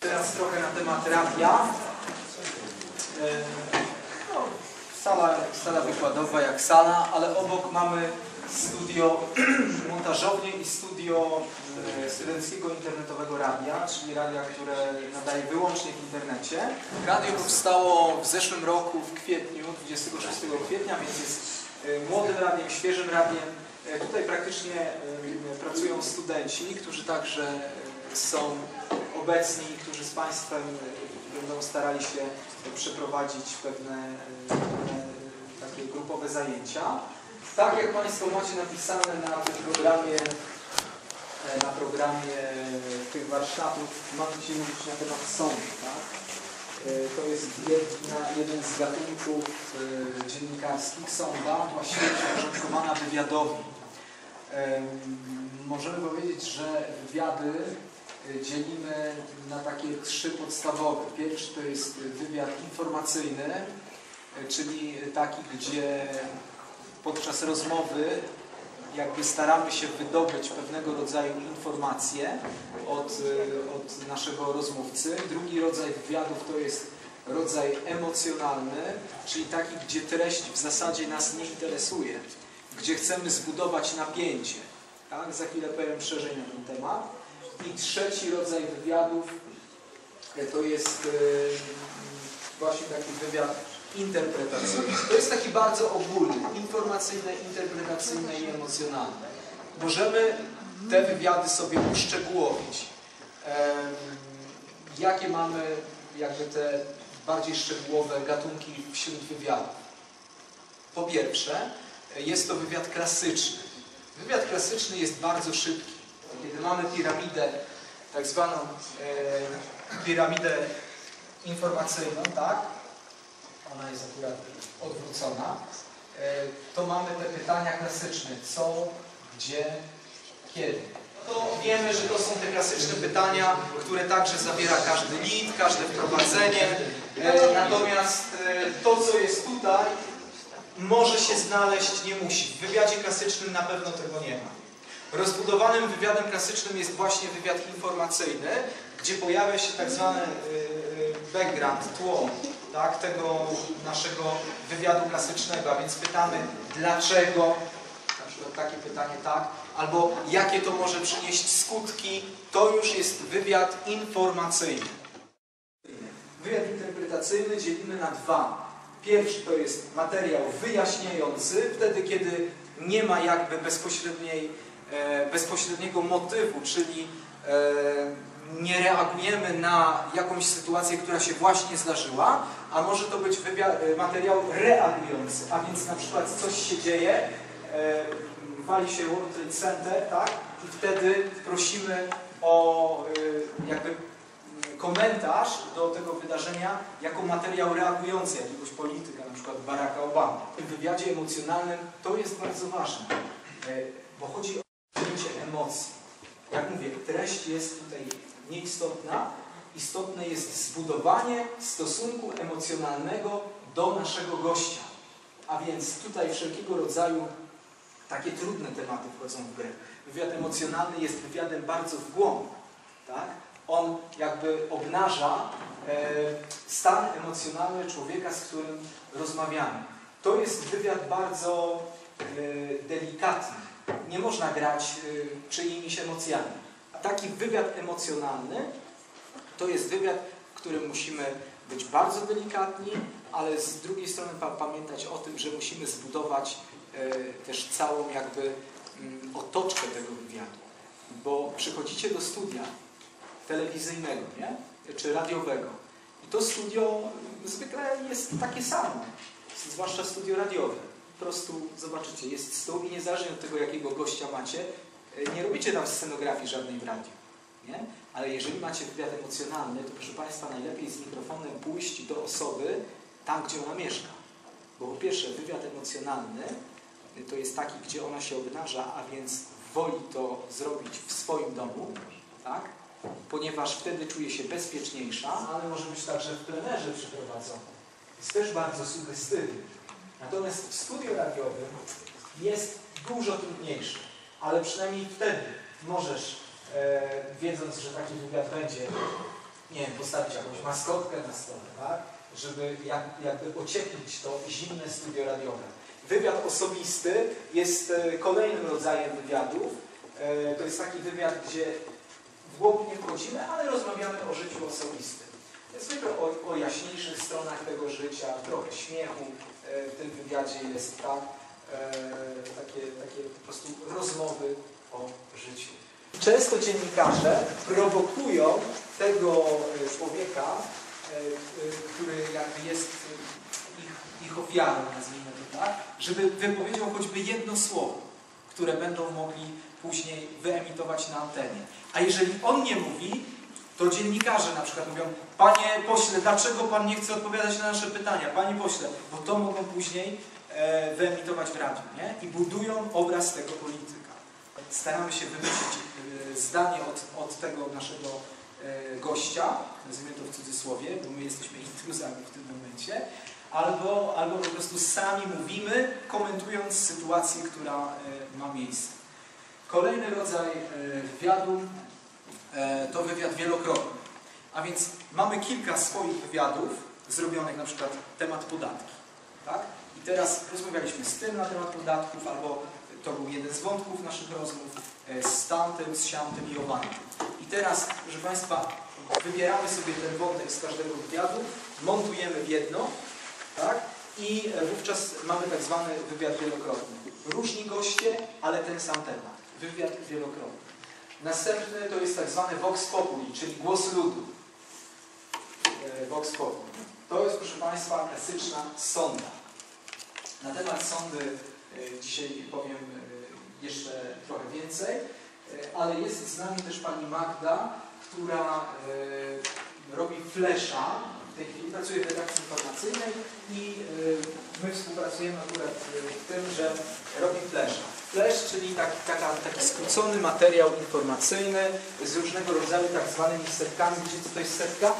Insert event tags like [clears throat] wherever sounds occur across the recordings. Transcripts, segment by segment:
Teraz trochę na temat radia. E, No, sala, sala wykładowa jak sala, ale obok mamy studio [clears throat] montażownie i studio e, studenckiego internetowego radia, czyli radia, które nadaje wyłącznie w internecie. Radio powstało w zeszłym roku w kwietniu, 26 kwietnia, więc jest e, młodym radiem, świeżym radiem. Tutaj praktycznie pracują studenci, którzy także są obecni, którzy z Państwem e, będą starali się przeprowadzić pewne, e, pewne e, takie grupowe zajęcia. Tak jak Państwo macie napisane na programie, e, na programie tych warsztatów, mamy dzisiaj mówić na temat sądu. Tak? E, To jest jedna, jeden z gatunków e, dziennikarskich, sonda, właściwie przyporządkowana wywiadowi. Em, Możemy powiedzieć, że wywiady y, dzielimy na takie trzy podstawowe. Pierwszy to jest wywiad informacyjny, y, czyli taki, gdzie podczas rozmowy jakby staramy się wydobyć pewnego rodzaju informacje od, y, od naszego rozmówcy. Drugi rodzaj wywiadów to jest rodzaj emocjonalny, czyli taki, gdzie treść w zasadzie nas nie interesuje, gdzie chcemy zbudować napięcie. Tak? Za chwilę powiem szerzej na ten temat. I trzeci rodzaj wywiadów e, to jest e, właśnie taki wywiad interpretacyjny. To jest taki bardzo ogólny, informacyjny, interpretacyjny i emocjonalny. Możemy te wywiady sobie uszczegółowić. Em, Jakie mamy jakby te bardziej szczegółowe gatunki wśród wywiadów? Po pierwsze, jest to wywiad klasyczny. Wywiad klasyczny jest bardzo szybki. Kiedy mamy piramidę, tak zwaną e, piramidę informacyjną, tak? Ona jest akurat odwrócona. E, to mamy te pytania klasyczne. Co, gdzie, kiedy. To wiemy, że to są te klasyczne pytania, które także zawiera każdy lead, każde wprowadzenie. E, natomiast e, to, co jest tutaj, może się znaleźć, nie musi. W wywiadzie klasycznym na pewno tego nie ma. Rozbudowanym wywiadem klasycznym jest właśnie wywiad informacyjny, gdzie pojawia się tak zwany y, y, background, tło tak, tego naszego wywiadu klasycznego, a więc pytamy dlaczego, na przykład takie pytanie tak, albo jakie to może przynieść skutki, to już jest wywiad informacyjny. Wywiad interpretacyjny dzielimy na dwa. Pierwszy to jest materiał wyjaśniający, wtedy kiedy nie ma jakby bezpośredniej, bezpośredniego motywu, czyli e, nie reagujemy na jakąś sytuację, która się właśnie zdarzyła, a może to być e, materiał reagujący, a więc na przykład coś się dzieje, e, wali się World Trade Center, tak? I wtedy prosimy o e, jakby komentarz do tego wydarzenia jako materiał reagujący jakiegoś polityka, na przykład Baracka Obama. W wywiadzie emocjonalnym to jest bardzo ważne, e, bo chodzi o emocji. Jak mówię, treść jest tutaj nieistotna. Istotne jest zbudowanie stosunku emocjonalnego do naszego gościa. A więc tutaj wszelkiego rodzaju takie trudne tematy wchodzą w grę. Wywiad emocjonalny jest wywiadem bardzo w głąb. Tak? on jakby obnaża e, stan emocjonalny człowieka, z którym rozmawiamy. To jest wywiad bardzo e, delikatny. Nie można grać e, czyimiś emocjami. A taki wywiad emocjonalny to jest wywiad, w którym musimy być bardzo delikatni, ale z drugiej strony pa pamiętać o tym, że musimy zbudować e, też całą jakby mm, otoczkę tego wywiadu. Bo przychodzicie do studia, telewizyjnego, nie? czy radiowego. I to studio zwykle jest takie samo, zwłaszcza studio radiowe. Po prostu zobaczycie, jest stół i niezależnie od tego, jakiego gościa macie, nie robicie tam scenografii żadnej w radiu. Nie? Ale jeżeli macie wywiad emocjonalny, to proszę Państwa, najlepiej z mikrofonem pójść do osoby tam, gdzie ona mieszka. Bo po pierwsze, wywiad emocjonalny to jest taki, gdzie ona się obnaża, a więc woli to zrobić w swoim domu, tak? ponieważ wtedy czuje się bezpieczniejsza, ale może być także w plenerze przeprowadzona. Jest też bardzo sugestywny. Natomiast w studiu radiowym jest dużo trudniejszy, ale przynajmniej wtedy możesz, e, wiedząc, że taki wywiad będzie, nie wiem, postawić jakąś maskotkę na stole, tak? Żeby jak, jakby ocieplić to zimne studio radiowe. Wywiad osobisty jest e, kolejnym rodzajem wywiadów. E, To jest taki wywiad, gdzie w głąb nie wchodzimy, ale rozmawiamy o życiu osobistym. Zwykle o, o jaśniejszych stronach tego życia, trochę śmiechu e, w tym wywiadzie jest, tak? Takie, takie po prostu rozmowy o życiu. Często dziennikarze prowokują tego e, człowieka, który jakby jest ich, ich ofiarą, nazwijmy to tak, żeby wypowiedział choćby jedno słowo, które będą mogli później wyemitować na antenie. A jeżeli on nie mówi, to dziennikarze na przykład mówią, panie pośle, dlaczego pan nie chce odpowiadać na nasze pytania? Panie pośle, bo to mogą później e, wyemitować w radiu, nie? I budują obraz tego polityka. Staramy się wymyślić e, zdanie od, od tego naszego e, gościa, nazwijmy to w cudzysłowie, bo my jesteśmy intruzami w tym momencie, albo, albo po prostu sami mówimy, komentując sytuację, która e, ma miejsce. Kolejny rodzaj wywiadu e, to wywiad wielokrotny. A więc mamy kilka swoich wywiadów zrobionych na przykład temat podatki. Tak? I teraz rozmawialiśmy z tym na temat podatków, albo to był jeden z wątków naszych rozmów, e, z tamtym, z siamtym i owanym. I teraz, proszę Państwa, wybieramy sobie ten wątek z każdego wywiadu, montujemy w jedno, tak? I e, wówczas mamy tak zwany wywiad wielokrotny. Różni goście, ale ten sam temat. Wywiad wielokrotny. Następny to jest tak zwany vox populi, czyli głos ludu. E, Vox populi. To jest, proszę Państwa, klasyczna sonda. Na temat sądy e, dzisiaj powiem e, jeszcze trochę więcej, ale jest z nami też pani Magda, która robi flesza. W tej chwili pracuje w redakcji informacyjnej i my współpracujemy akurat e, w tym, że robi flesza. Flash, czyli taki, taka, taki skrócony materiał informacyjny z różnego rodzaju tak zwanymi setkami. Wiecie, co to jest setka?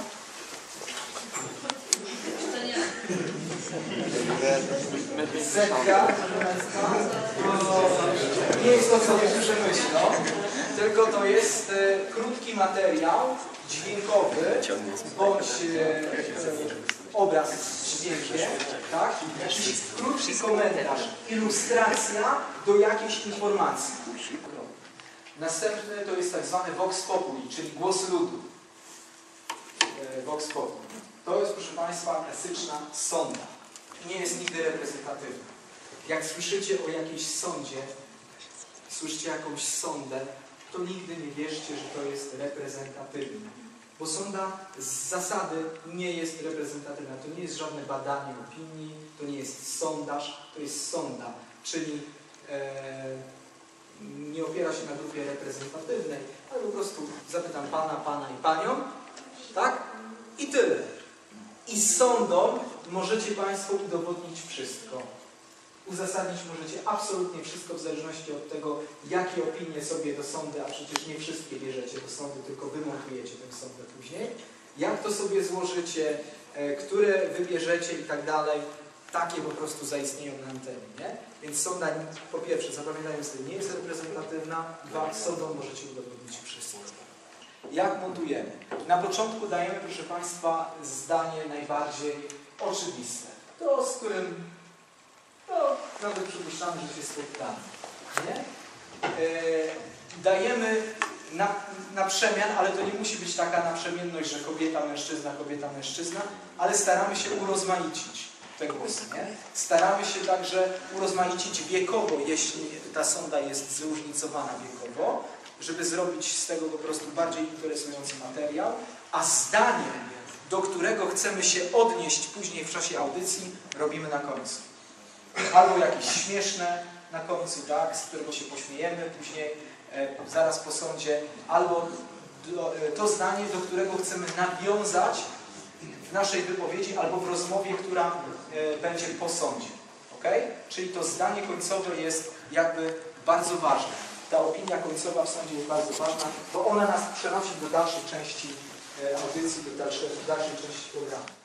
Setka, to nie jest to, co niektórzy myślą, tylko to jest e, krótki materiał dźwiękowy bądź e, obraz z dźwiękiem, tak? Jakiś krótki komentarz, ilustracja do jakiejś informacji. Następny to jest tak zwany vox populi, czyli głos ludu. E, Vox populi. To jest, proszę Państwa, klasyczna sonda. Nie jest nigdy reprezentatywna. Jak słyszycie o jakiejś sądzie, słyszycie jakąś sondę, to nigdy nie wierzcie, że to jest reprezentatywne. Bo sonda z zasady nie jest reprezentatywna. To nie jest żadne badanie opinii, to nie jest sondaż, to jest sonda. Czyli e, nie opiera się na grupie reprezentatywnej, ale po prostu zapytam Pana, Pana i Panią, tak? I tyle. I sądą możecie Państwo udowodnić wszystko. Uzasadnić możecie absolutnie wszystko w zależności od tego, jakie opinie sobie do sądy, a przecież nie wszystkie bierzecie do sądu, tylko wymontujecie tę sądę później. Jak to sobie złożycie, e, które wybierzecie i tak dalej, takie po prostu zaistnieją na antenie, nie? Więc sonda, po pierwsze, zapamiętajmy sobie, nie jest reprezentatywna, dwa, sądą możecie udowodnić wszystko. Jak montujemy? Na początku dajemy, proszę Państwa, zdanie najbardziej oczywiste. To, z którym no, nawet przypuszczamy, że się spotkamy. Nie? E, dajemy na, na przemian, ale to nie musi być taka naprzemienność, że kobieta, mężczyzna, kobieta, mężczyzna, ale staramy się urozmaicić te głosy. Nie? Staramy się także urozmaicić wiekowo, jeśli ta sonda jest zróżnicowana wiekowo, żeby zrobić z tego po prostu bardziej interesujący materiał, a zdanie, do którego chcemy się odnieść później w czasie audycji, robimy na końcu. Albo jakieś śmieszne na końcu, tak, z którego się pośmiejemy później, e, zaraz po sądzie, albo e, to zdanie, do którego chcemy nawiązać w naszej wypowiedzi albo w rozmowie, która e, będzie po sądzie. Czyli to zdanie końcowe jest jakby bardzo ważne. Ta opinia końcowa w sądzie jest bardzo ważna, bo ona nas przenosi do dalszej części audycji, do dalszej, do dalszej części programu.